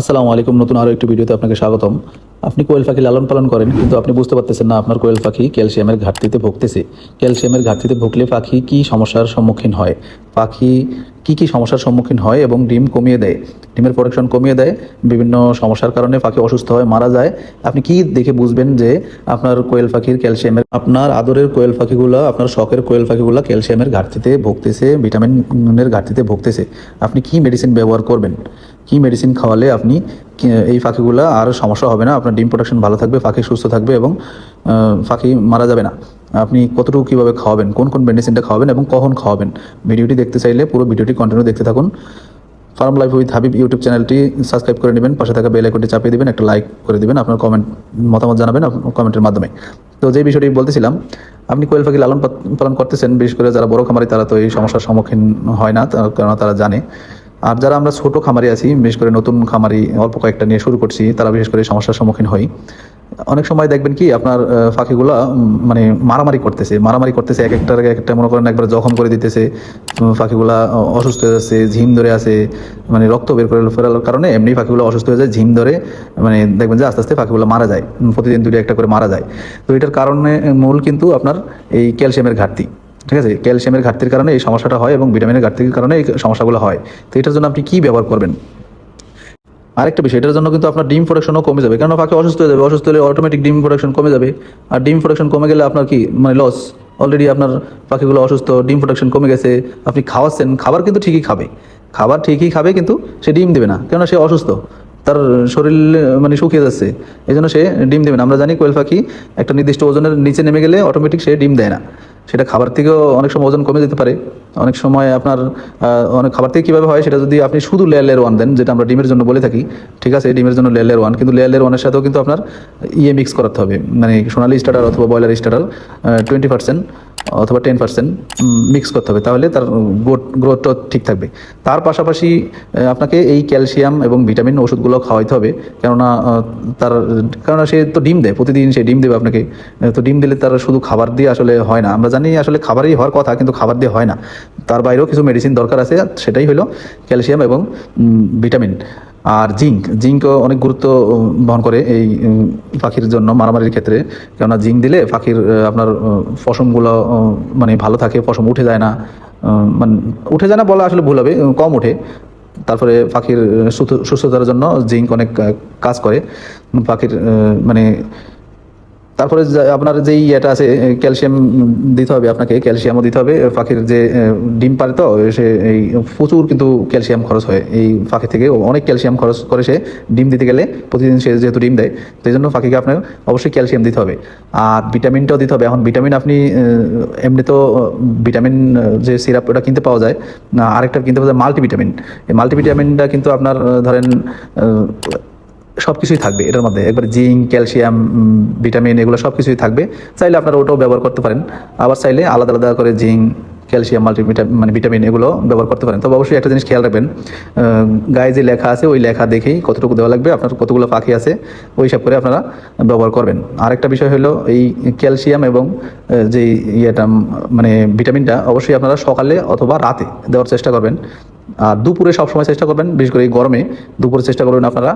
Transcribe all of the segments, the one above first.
আসসালামু আলাইকুম। নতুন আরও একটি ভিডিওতে আপনাকে স্বাগতম। আপনি কোয়েল পাখি লালন পালন করেন, কিন্তু আপনি বুঝতে পারতেছেন না আপনার কোয়েল পাখি ক্যালসিয়ামের ঘাটতিতে ভুগতেছে। ক্যালসিয়ামের ঘাটতিতে ভুগলে পাখি কি সমস্যার সম্মুখীন হয়? পাখি কি কি সমস্যার সম্মুখীন হয় এবং ডিম কমিয়ে দেয়? ডিমের প্রোডাকশন কমিয়ে দেয়, বিভিন্ন সমস্যার কারণে পাখি অসুস্থ হয় মারা যায়। আপনি কি দেখে বুঝবেন যে আপনার কোয়েল পাখির ক্যালসিয়ামের, আপনার আদরের কোয়েল পাখিগুলো, আপনার শখের কোয়েল পাখিগুলো ক্যালসিয়ামের ঘাটতিতে ভুগতেছে ভিটামিনের ঘাটতিতে ভুগতেছে? আপনি কি মেডিসিন ব্যবহার করবেন? কি মেডিসিন খাওয়ালে আপনি এই পাখিগুলো আর সমস্যা হবে না, আপনার ডিম প্রোডাকশন ভালো থাকবে, পাখি সুস্থ থাকবে এবং পাখি মারা যাবে না। আপনি কতটুকু কীভাবে খাওয়াবেন, কোন কোন মেডিসিনটা খাওয়াবেন এবং কখন খাওয়াবেন, ভিডিওটি দেখতে চাইলে পুরো ভিডিওটি কন্টিনিউ দেখতে থাকুন। Farm life with Habib YouTube চ্যানেলটি সাবস্ক্রাইব করে নেবেন, পাশে থাকা বেল আইকনটি চাপিয়ে দিবেন, একটা লাইক করে দিবেন, আপনার কমেন্ট মতামত জানাবেন কমেন্টের মাধ্যমে। তো যে বিষয়টি বলতেছিলাম, আপনি কোয়েল পাখি লালন পালন করতেছেন, বিশেষ করে যারা বড় খামারি, তারা তো এই সমস্যার সম্মুখীন হয় না কেননা তারা জানে। আর যারা আমরা ছোট খামারি আছি, বিশেষ করে নতুন খামারি, অল্প কয়েকটা নিয়ে শুরু করছি, তারা বিশেষ করে সমস্যার সম্মুখীন হই। অনেক সময় দেখবেন কি, আপনার পাখিগুলা মানে মারামারি করতেছে। মারামারি করতেছে, এক একটার এক একটা, মনে করেন একবার জখম করে দিতেছে পাখিগুলা অসুস্থ হয়ে যাচ্ছে, ঝিম ধরে আছে মানে রক্ত বের করে ফেরার কারণে এমনি পাখিগুলো অসুস্থ হয়ে যায়, ঝিম ধরে মানে দেখবেন যে আস্তে আস্তে পাখিগুলো মারা যায় প্রতিদিন দুটো একটা করে মারা যায়। তো এটার কারণে মূল কিন্তু আপনার এই ক্যালসিয়ামের ঘাটতি, ঠিক আছে? ক্যালসিয়ামের ঘাটতির কারণে এই সমস্যাটা হয় এবং ভিটামিনের ঘাটতির কারণে এই সমস্যাগুলো হয়। তো এটার জন্য আপনি কি ব্যবহার করবেন? আরেকটা বিষয়, এটার জন্য কিন্তু আপনার ডিম প্রোডাকশনও কমে যাবে। কারণ পাখি অসুস্থ হয়ে যাবে, অসুস্থ হলে অটোমেটিক ডিম প্রোডাকশন কমে যাবে। আর ডিম প্রোডাকশন কমে গেলে আপনার কি মানে লস অলরেডি আপনার পাখিগুলো অসুস্থ, ডিম প্রোডাকশন কমে গেছে, আপনি খাওয়াচ্ছেন, খাবার কিন্তু ঠিকই খাবে। খাবার ঠিকই খাবে, কিন্তু সে ডিম দেবে না, কেননা সে অসুস্থ, তার শরীর মানে শুকিয়ে যাচ্ছে এই জন্য সে ডিম দেবে না। আমরা জানি কোয়েল পাখি একটা নির্দিষ্ট ওজনের নিচে নেমে গেলে অটোমেটিক সে ডিম দেয় না। সেটা খাবার থেকেও অনেক সময় ওজন কমে যেতে পারে। অনেক সময় আপনার অনেক খাবার থেকে কীভাবে হয় সেটা যদি আপনি শুধু লেয়ার লেয়ার ওয়ান দেন, যেটা আমরা ডিমের জন্য বলে থাকি, ঠিক আছে ডিমের জন্য লেয়ার লেয়ার ওয়ান কিন্তু লেয়ার লেয়ার ওয়ানের সাথেও কিন্তু আপনার ইয়ে মিক্স করাতে হবে। মানে সোনালি স্টার্টার অথবা ব্রয়লার স্টার্টার টোয়েন্টি পার্সেন্ট অথবা টেন পার্সেন্ট মিক্স করতে হবে। তাহলে তার গ্রোথ গ্রোথটা ঠিক থাকবে। তার পাশাপাশি আপনাকে এই ক্যালসিয়াম এবং ভিটামিন ওষুধগুলো খাওয়াইতে হবে। কেননা তার, কেননা সে তো ডিম দেয়, প্রতিদিন সে ডিম দেবে আপনাকে। তো ডিম দিলে তার শুধু খাবার দিয়ে আসলে হয় না। আমরা জানি আসলে খাবারই হওয়ার কথা, কিন্তু খাবার দিয়ে হয় না। তার বাইরেও কিছু মেডিসিন দরকার আছে, সেটাই হলো ক্যালসিয়াম এবং ভিটামিন। আর জিঙ্ক জিঙ্ক অনেক গুরুত্ব বহন করে এই পাখির জন্য মারামারির ক্ষেত্রে। কেননা জিঙ্ক দিলে পাখির আপনার ফসমগুলো মানে ভালো থাকে ফসম উঠে যায় না। মানে উঠে যায় না বলা আসলে ভুল হবে, কম উঠে তারপরে পাখির, সুস্থ- সুস্থতার জন্য জিঙ্ক অনেক কাজ করে। পাখির মানে তারপরে আপনার যেই ইয়েটা আছে ক্যালসিয়াম দিতে হবে আপনাকে, ক্যালসিয়ামও দিতে হবে। পাখির যে ডিম পারে তো, সে এই প্রচুর কিন্তু ক্যালসিয়াম খরচ হয় এই পাখি থেকে। অনেক ক্যালসিয়াম খরচ করে সে ডিম দিতে গেলে, প্রতিদিন সে যেহেতু ডিম দেয় এই জন্য পাখিকে আপনার অবশ্যই ক্যালসিয়াম দিতে হবে। আর ভিটামিনটাও দিতে হবে। এখন ভিটামিন আপনি এমনি তো, ভিটামিন, যে সিরাপ ওটা কিনতে পাওয়া যায়, আরেকটা কিনতে পাওয়া যায় মাল্টিভিটামিন। এই মাল্টিভিটামিনটা কিন্তু আপনার, ধরেন সব কিছুই থাকবে এটার মধ্যে। একবার জিঙ্ক, ক্যালসিয়াম ভিটামিন এগুলো সব কিছুই থাকবে। চাইলে আপনারা ওটাও ব্যবহার করতে পারেন। আবার চাইলে আলাদা আলাদা করে জিঙ্ক, ক্যালসিয়াম মাল্টিভিটামিন মানে ভিটামিন এগুলো ব্যবহার করতে পারেন। তবে অবশ্যই একটা জিনিস খেয়াল রাখবেন গায়ে যে লেখা আছে, ওই লেখা দেখেই কতটুকু দেওয়া লাগবে, আপনার কতগুলো পাখি আছে, ওই হিসাব করে আপনারা ব্যবহার করবেন। আরেকটা বিষয় হলো, এই ক্যালসিয়াম এবং যে ইয়েটা মানে ভিটামিনটা অবশ্যই আপনারা সকালে অথবা রাতে দেওয়ার চেষ্টা করবেন। আর দুপুরে সবসময় চেষ্টা করবেন, বিশেষ করে এই গরমে দুপুরে চেষ্টা করবেন আপনারা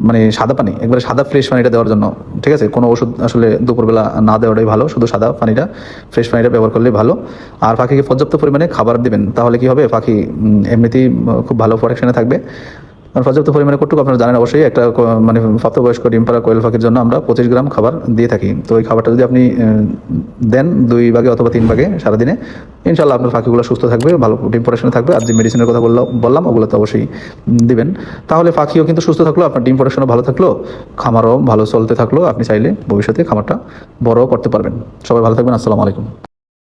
মানে সাদা পানি, একবারে সাদা ফ্রেশ পানিটা দেওয়ার জন্য, ঠিক আছে? কোনো ওষুধ আসলে দুপুরবেলা না দেওয়াটাই ভালো, শুধু সাদা পানিটা ফ্রেশ পানিটা ব্যবহার করলেই ভালো। আর পাখিকে পর্যাপ্ত পরিমাণে খাবার দেবেন, তাহলে কি হবে? পাখি এমনিতেই খুব ভালো প্রোটেকশনে থাকবে। পর্যাপ্ত পরিমাণে কটুকু আপনারা জানেন অবশ্যই, একটা মানে প্রাপ্তবয়স্ক ডিম পাড়া কোয়েল পাখির জন্য আমরা পঁচিশ গ্রাম খাবার দিয়ে থাকি। তো ওই খাবারটা যদি আপনি দেন দুই ভাগে অথবা তিন ভাগে সারাদিনে ইনশাল্লাহ আপনার পাখিগুলো সুস্থ থাকবে, ভালো ডিম প্রোডাকশনে থাকবে। আর যে মেডিসিনের কথা বললাম বললাম, ওগুলো তো অবশ্যই দিবেন। তাহলে পাখিও কিন্তু সুস্থ থাকল, আপনার ডিম প্রোডাকশনও ভালো থাকল, খামারও ভালো চলতে থাকল, আপনি চাইলে ভবিষ্যতে খামারটা বড়ও করতে পারবেন। সবাই ভালো থাকবেন, আসসালামু আলাইকুম।